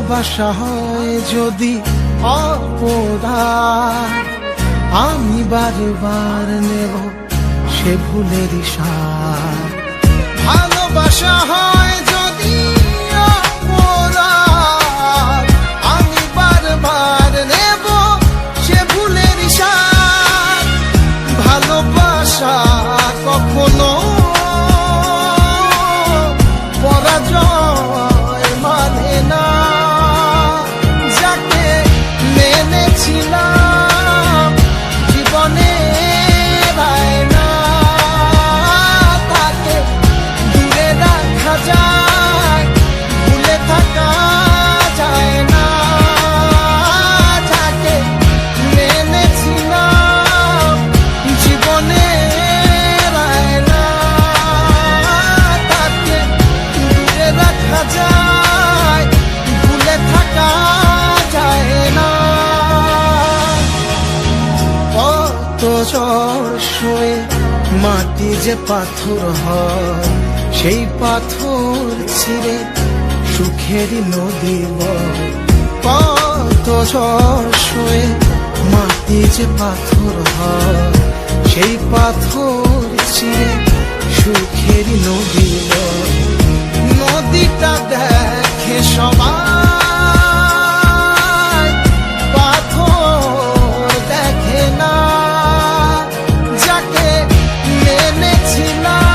ভালোবাসা হয় যদি অপরাধ আমি বারবার নেব সে ভুলের সার ভালোবাসা হয় সয়ে মাটি যে পাথর হয়, সেই পাথর ছিঁড়ে সুখেরই নদী কত সয়ে মাটি যে পাথর হয়, সেই পাথর ছিঁড়ে সুখেরই নদী নদীটা দেখে সবাই she loves